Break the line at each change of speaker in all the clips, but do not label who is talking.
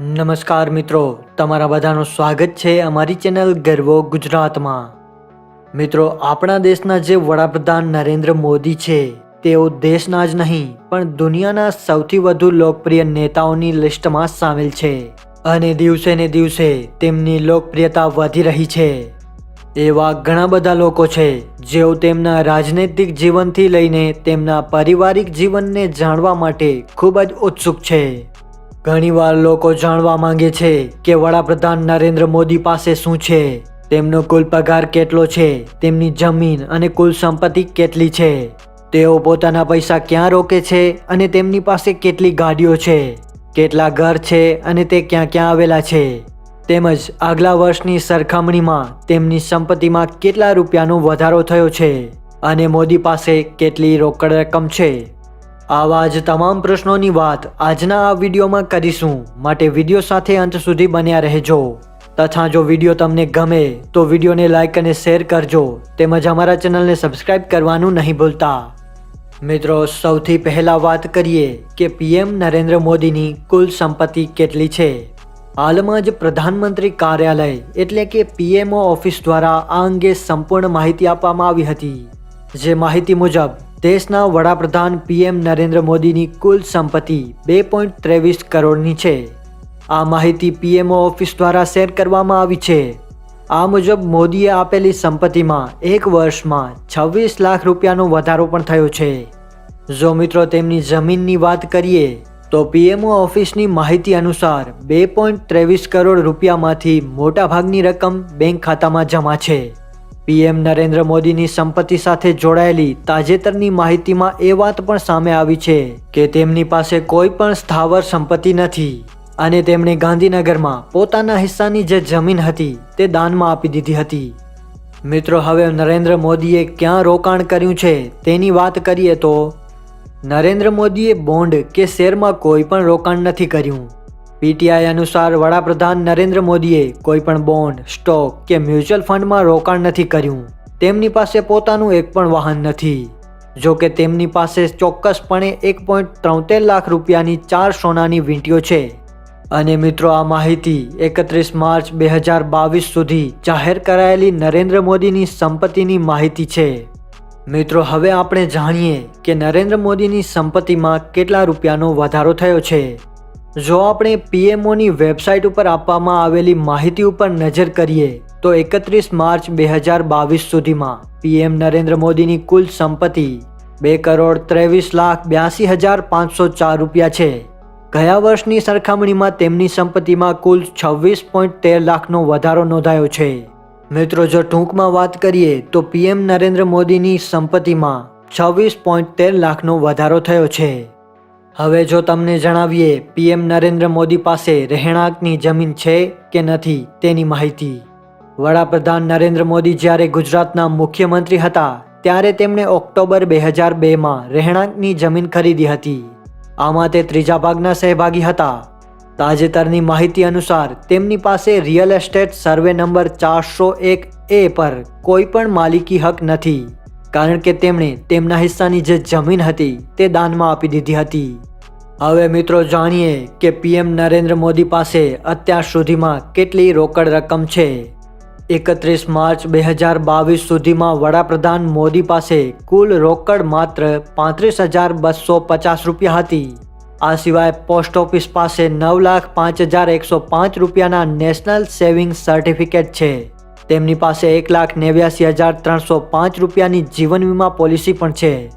નમસ્કાર મિત્રો, તમારા બધાનું સ્વાગત છે અમારી ચેનલ ગર્વો ગુજરાતમાં. મિત્રો, આપણા દેશના જે વડાપ્રધાન નરેન્દ્ર મોદી છે, તેઓ દેશના જ નહીં, પણ દુનિયાના સૌથી વધુ લોકપ્રિય નેતાઓની લિસ્ટમાં સામેલ છે. અને દિવસે ને દિવસે તેમની લોકપ્રિયતા વધી રહી છે. એવા ઘણા બધા લોકો છે, જેઓ તેમના રાજનૈતિક જીવનથી લઈને તેમના પારિવારિક જીવનને જાણવા માટે ખૂબ જ ઉત્સુક છે. ઘણીવાર લોકો જાણવા માંગે છે કે વડાપ્રધાન નરેન્દ્ર મોદી પાસે શું છે, તેમનો કુલ પગાર કેટલો છે, તેમની જમીન અને કુલ સંપત્તિ કેટલી છે, તેઓ પોતાના પૈસા ક્યાં રોકે છે અને તેમની પાસે કેટલી ગાડીઓ છે, કેટલા ઘર છે અને તે ક્યાં ક્યાં આવેલા છે, તેમજ આગલા વર્ષની સરખામણીમાં તેમની સંપત્તિમાં કેટલા રૂપિયાનો વધારો થયો છે અને મોદી પાસે કેટલી રોકડ રકમ છે. આવા જ તમામ પ્રશ્નોની વાત આજના આ વિડીયોમાં કરીશું. માટે વીડિયો સાથે અંત સુધી બન્યા રહેજો. તથા જો વીડિયો તમને ગમે, તો વિડીયોને લાઇક અને શેર કરજો. તેમજ અમારા ચેનલને સબસ્ક્રાઇબ કરવાનું નહીં ભૂલતા. મિત્રો, સૌથી પહેલાં વાત કરીએ કે પીએમ નરેન્દ્ર મોદીની કુલ સંપત્તિ કેટલી છે? હાલમાં જ પ્રધાનમંત્રી કાર્યાલય એટલે કે પીએમઓ ઓફિસ દ્વારા આ અંગે સંપૂર્ણ માહિતી આપવામાં આવી હતી. જે માહિતી મુજબ દેશના વડાપ્રધાન પીએમ નરેન્દ્ર મોદીની કુલ સંપત્તિ બે પોઈન્ટ ત્રેવીસ કરોડની છે. આ માહિતી પીએમઓ ઓફિસ દ્વારા શેર કરવામાં આવી છે. આ મુજબ, મોદીએ આપેલી સંપત્તિમાં એક વર્ષમાં છવ્વીસ લાખ રૂપિયાનો વધારો પણ થયો છે. જો મિત્રો, તેમની જમીનની વાત કરીએ, તો પીએમઓ ઓફિસની માહિતી અનુસાર બે પોઈન્ટ ત્રેવીસ કરોડ રૂપિયામાંથી મોટાભાગની રકમ બેંક ખાતામાં જમા છે. પીએમ નરેન્દ્ર મોદીની સંપત્તિ સાથે જોડાયેલી તાજેતરની માહિતીમાં એ વાત પણ સામે આવી છે કે તેમની પાસે કોઈ પણ સ્થાવર સંપત્તિ નથી અને તેમણે ગાંધીનગરમાં પોતાના હિસ્સાની જે જમીન હતી તે દાનમાં આપી દીધી હતી. મિત્રો, હવે નરેન્દ્ર મોદીએ ક્યાં રોકાણ કર્યું છે તેની વાત કરીએ તો નરેન્દ્ર મોદીએ બોન્ડ કે શેરમાં કોઈ પણ રોકાણ નથી કર્યું. પીટીઆઈ અનુસાર વડાપ્રધાન નરેન્દ્ર મોદીએ કોઈ પણ બોન્ડ, સ્ટોક કે મ્યુચ્યુઅલ ફંડમાં રોકાણ નથી કર્યું. તેમની પાસે પોતાનું એક પણ વાહન નથી. જો કે તેમની પાસે ચોક્કસપણે એક પોઈન્ટ ત્રોતેર લાખ રૂપિયાની ચાર સોનાની વીંટીઓ છે. અને મિત્રો, આ માહિતી એકત્રીસ માર્ચ બે હજાર બાવીસ સુધી જાહેર કરાયેલી નરેન્દ્ર મોદીની સંપત્તિની માહિતી છે. મિત્રો, હવે આપણે જાણીએ કે નરેન્દ્ર મોદીની સંપત્તિમાં કેટલા રૂપિયાનો વધારો થયો છે. જો આપણે પીએમઓની વેબસાઇટ ઉપર આપવામાં આવેલી માહિતી ઉપર નજર કરીએ, તો એકત્રીસ માર્ચ બે હજાર બાવીસ સુધીમાં પીએમ નરેન્દ્ર મોદીની કુલ સંપત્તિ બે કરોડ ત્રેવીસ લાખ બ્યાસી હજાર પાંચસો ચાર રૂપિયા છે. ગયા વર્ષની સરખામણીમાં તેમની સંપત્તિમાં કુલ છવ્વીસ પોઈન્ટ તેર લાખનો વધારો નોંધાયો છે. મિત્રો, જો ટૂંકમાં વાત કરીએ, તો પીએમ નરેન્દ્ર મોદીની સંપત્તિમાં છવ્વીસ પોઈન્ટ તેર લાખનો વધારો થયો છે. હવે જો તમને જણાવીએ, પીએમ નરેન્દ્ર મોદી પાસે રહેણાંકની જમીન છે કે નથી તેની માહિતી. વડાપ્રધાન નરેન્દ્ર મોદી જ્યારે ગુજરાતના મુખ્યમંત્રી હતા, ત્યારે તેમણે ઓક્ટોબર બે હજાર બેમાં રહેણાંકની જમીન ખરીદી હતી. આમાં તે ત્રીજા ભાગના સહભાગી હતા. તાજેતરની માહિતી અનુસાર, તેમની પાસે રિયલ એસ્ટેટ સર્વે નંબર ચારસો એક એ પર કોઈ પણ માલિકી હક નથી. કારણ કે તેમણે તેમના હિસ્સાની જે જમીન હતી તે દાનમાં આપી દીધી હતી. હવે મિત્રો જાણીએ કે પીએમ નરેન્દ્ર મોદી પાસે અત્યાર સુધીમાં કેટલી રોકડ રકમ છે. એકત્રીસ માર્ચ બે હજાર બાવીસ સુધીમાં વડાપ્રધાન મોદી પાસે કુલ રોકડ માત્ર પાંત્રીસ હજાર બસો પચાસ રૂપિયા હતી. આ સિવાય પોસ્ટ ઓફિસ પાસે નવ લાખ પાંચ હજાર એકસો પાંચ રૂપિયાના નેશનલ સેવિંગ સર્ટિફિકેટ છે. તેમની પાસે એક લાખ નેવ્યાસી હજાર ત્રણસો પાંચ રૂપિયાની જીવન વીમા પોલિસી પણ છે.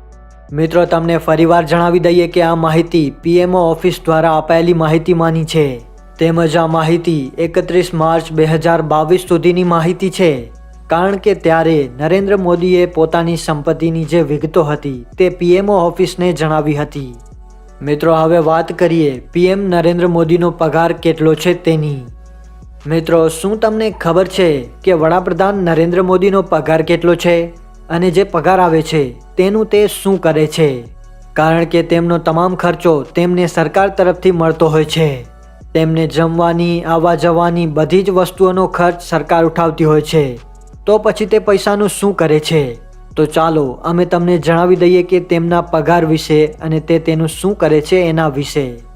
મિત્રો, તમને ફરીવાર જણાવી દઈએ કે આ માહિતી પીએમઓ ઓફિસ દ્વારા અપાયેલી માહિતીમાંની છે. તેમજ આ માહિતી એકત્રીસ માર્ચ બે હજાર બાવીસ સુધીની માહિતી છે. કારણ કે ત્યારે નરેન્દ્ર મોદીએ પોતાની સંપત્તિની જે વિગતો હતી તે પીએમઓ ઓફિસને જણાવી હતી. મિત્રો, હવે વાત કરીએ પીએમ નરેન્દ્ર મોદીનો પગાર કેટલો છે તેની. મિત્રો, શું તમને ખબર છે કે વડાપ્રધાન નરેન્દ્ર મોદીનો પગાર કેટલો છે અને જે પગાર આવે છે, તેનું તે શું કરે છે? કારણ કે તેમનો તમામ ખર્ચો તેમને સરકાર તરફથી મળતો હોય છે. તેમને જમવાની આવવા જવાની બધી જ વસ્તુઓનો ખર્ચ સરકાર ઉઠાવતી હોય છે. તો પછી તે પૈસાનું શું કરે છે? તો ચાલો, અમે તમને જણાવી દઈએ કે તેમના પગાર વિશે અને તે તેનું શું કરે છે એના વિશે.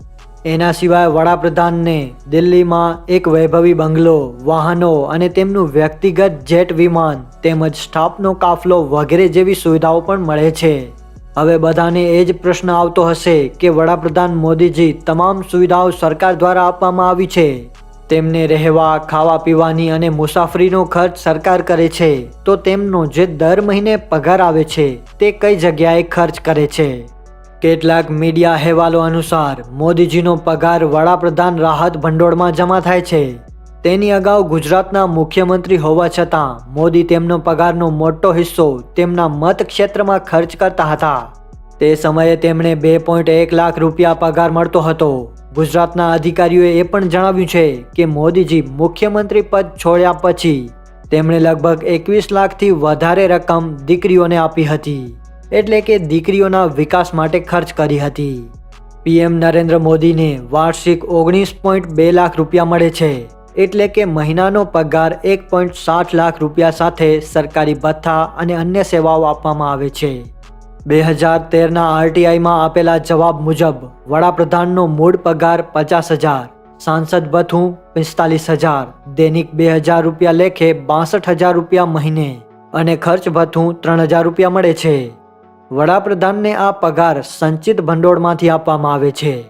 એના સિવાય વડાપ્રધાનને દિલ્હીમાં એક વૈભવી બંગલો, વાહનો અને તેમનું વ્યક્તિગત જેટ વિમાન તેમજ સ્ટાફનો કાફલો વગેરે જેવી સુવિધાઓ પણ મળે છે. હવે બધાને એ જ પ્રશ્ન આવતો હશે કે વડાપ્રધાન મોદીજી તમામ સુવિધાઓ સરકાર દ્વારા આપવામાં આવી છે. તેમને રહેવા, ખાવા પીવાની અને મુસાફરીનો ખર્ચ સરકાર કરે છે. તો તેમનો જે દર મહિને પગાર આવે છે, તે કઈ જગ્યાએ ખર્ચ કરે છે? કેટલાક મીડિયા અહેવાલો અનુસાર, મોદીજીનો પગાર વડાપ્રધાન રાહત ભંડોળમાં જમા થાય છે. તેની અગાઉ ગુજરાતના મુખ્યમંત્રી હોવા છતાં, મોદી તેમનો પગારનો મોટો હિસ્સો તેમના મત ક્ષેત્રમાં ખર્ચ કરતા હતા. તે સમયે તેમણે બે પોઈન્ટ એક લાખ રૂપિયા પગાર મળતો હતો. ગુજરાતના અધિકારીઓએ એ પણ જણાવ્યું છે કે મોદીજી મુખ્યમંત્રી પદ છોડ્યા પછી, તેમણે લગભગ એકવીસ લાખથી વધારે રકમ દીકરીઓને આપી હતી. એટલે કે દીકરીઓના વિકાસ માટે ખર્ચ કરી હતી. પીએમ નરેન્દ્ર મોદીને વાર્ષિક ઓગણીસ પોઈન્ટ બે લાખ રૂપિયા મળે છે. એટલે કે મહિનાનો પગાર એક પોઈન્ટ સાઠ લાખ રૂપિયા સાથે સરકારી ભથ્થા અને અન્ય સેવાઓ આપવામાં આવે છે. બે હજાર તેરના આરટીઆઈમાં આપેલા જવાબ મુજબ, વડાપ્રધાનનો મૂળ પગાર પચાસ હજાર, સાંસદ ભથ્થું પિસ્તાલીસ હજાર, દૈનિક બે હજાર રૂપિયા લેખે બાસઠ હજાર રૂપિયા મહિને, અને ખર્ચ ભથ્થું ત્રણ હજાર રૂપિયા મળે છે. વડાપ્રધાનને આ પગાર સંચિત ભંડોળમાંથી આપવામાં આવે છે.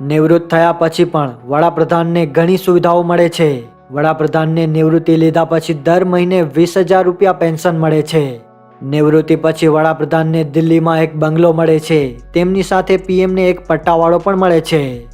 નિવૃત્ત થયા પછી પણ વડાપ્રધાનને ઘણી સુવિધાઓ મળે છે. વડાપ્રધાનને નિવૃત્તિ લીધા પછી દર મહિને વીસ હજાર રૂપિયા પેન્શન મળે છે. નિવૃત્તિ પછી વડાપ્રધાનને દિલ્હીમાં એક બંગલો મળે છે. તેમની સાથે પીએમને એક પટ્ટાવાળો પણ મળે છે.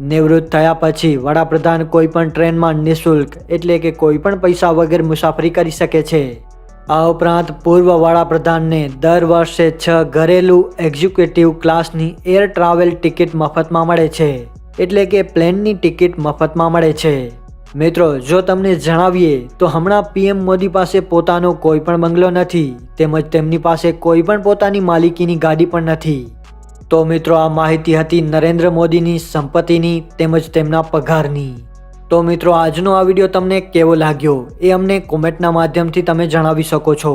નિવૃત્ત થયા પછી વડાપ્રધાન કોઈ પણ ટ્રેનમાં નિઃશુલ્ક, એટલે કે કોઈ પણ પૈસા વગર મુસાફરી કરી શકે છે. આ ઉપરાંત પૂર્વ વડાપ્રધાનને દર વર્ષે છ ઘરેલું એક્ઝિક્યુટિવ ક્લાસની એર ટ્રાવેલ ટિકિટ મફતમાં મળે છે. એટલે કે પ્લેનની ટિકિટ મફતમાં મળે છે. મિત્રો, જો તમને જણાવીએ, તો હમણાં પીએમ મોદી પાસે પોતાનો કોઈ પણ બંગલો નથી, તેમજ તેમની પાસે કોઈ પણ પોતાની માલિકીની ગાડી પણ નથી. તો મિત્રો, આ માહિતી હતી નરેન્દ્ર મોદીની સંપત્તિની તેમજ તેમના પગારની. તો મિત્રો, આજનો આ વીડિયો તમને કેવો લાગ્યો એ અમને કોમેન્ટના માધ્યમથી તમે જણાવી શકો છો.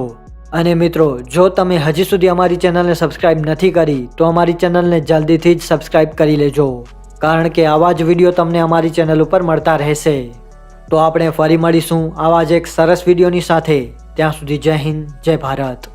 અને મિત્રો, જો તમે હજી સુધી અમારી ચેનલને સબસ્ક્રાઇબ નથી કરી, તો અમારી ચેનલને જલ્દીથી જ સબસ્ક્રાઇબ કરી લેજો. કારણ કે આવા જ વીડિયો તમને અમારી ચેનલ ઉપર મળતા રહેશે. તો આપણે ફરી મળીશું આવા જ એક સરસ વિડીયોની સાથે. ત્યાં સુધી જય હિન્દ, જય ભારત.